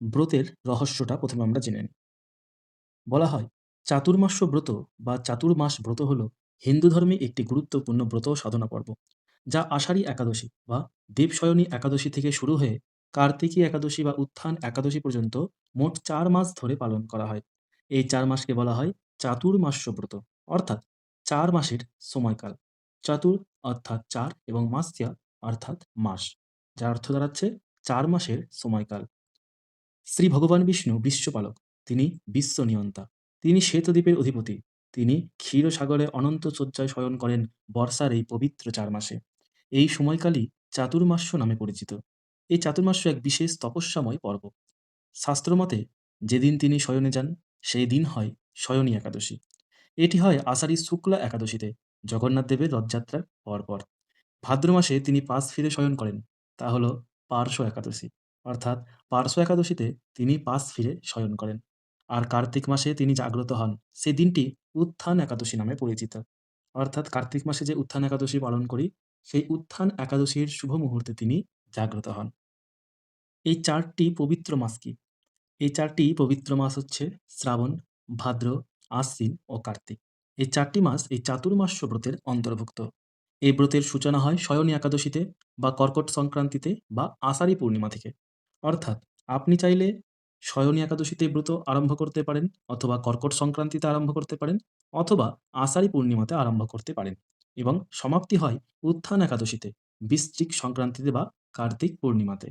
ব্রতের রহস্যটা প্রথমে আমরা জেনে নিই। বলা হয়, চাতুর্মাস্য ব্রত বা চাতুর্মাস ব্রত হল হিন্দু ধর্মে একটি গুরুত্বপূর্ণ ব্রত সাধনা পর্ব, যা আষাঢ়ী একাদশী বা দেবশয়নী একাদশী থেকে শুরু হয়ে কার্তিকী একাদশী বা উত্থান একাদশী পর্যন্ত মোট চার মাস ধরে পালন করা হয়। এই চার মাসকে বলা হয় চাতুর্মাস্য ব্রত, অর্থাৎ চার মাসের সময়কাল। চাতুর অর্থাৎ চার এবং মাস্যা অর্থাৎ মাস, যার অর্থ দাঁড়াচ্ছে চার মাসের সময়কাল। শ্রী ভগবান বিষ্ণু বিশ্বপালক, তিনি বিশ্ব নিয়ন্তা তিনি শ্বেতদ্বীপের অধিপতি। তিনি ক্ষীরসাগরে অনন্ত শয্যায় শয়ন করেন বর্ষার এই পবিত্র চার মাসে। এই সময়কালই চাতুর্মাস্য নামে পরিচিত। এই চাতুর্মাস্য এক বিশেষ তপস্যাময় পর্ব। শাস্ত্রমতে, যেদিন তিনি শয়নে যান, সেই দিন হয় শয়নী একাদশী। এটি হয় আষাঢ়ী শুক্লা একাদশীতে, জগন্নাথ দেবের রথযাত্রার পরপর। ভাদ্র মাসে তিনি পাশ ফিরে শয়ন করেন, তা হল পার্শ্ব একাদশী। অর্থাৎ পার্শ্ব একাদশীতে তিনি পাশ ফিরে শয়ন করেন। আর কার্তিক মাসে তিনি জাগ্রত হন। সেই দিনটি উত্থান একাদশী নামে পরিচিত। অর্থাৎ কার্তিক মাসে যে উত্থান একাদশী পালন করি, সেই উত্থান একাদশীর শুভ মুহূর্তে তিনি জাগ্রত হন। এই চারটি পবিত্র মাস কি? এই চারটি পবিত্র মাস হচ্ছে শ্রাবণ, ভাদ্র, আশ্বিন ও কার্তিক। এই চারটি মাস এই চাতুর্মাস্য ব্রতের অন্তর্ভুক্ত। এই ব্রতের সূচনা হয় শয়নী একাদশীতে বা কর্কট সংক্রান্তিতে বা আষাঢ়ী পূর্ণিমা থেকে। অর্থাৎ আপনি চাইলে শয়নী একাদশীতে ব্রত আরম্ভ করতে পারেন অথবা কর্কট সংক্রান্তিতে আরম্ভ করতে পারেন অথবা আষাঢ়ী পূর্ণিমাতে আরম্ভ করতে পারেন এবং সমাপ্তি হয় উত্থান একাদশীতে, বৃশ্চিক সংক্রান্তিতে বা কার্তিক পূর্ণিমাতে।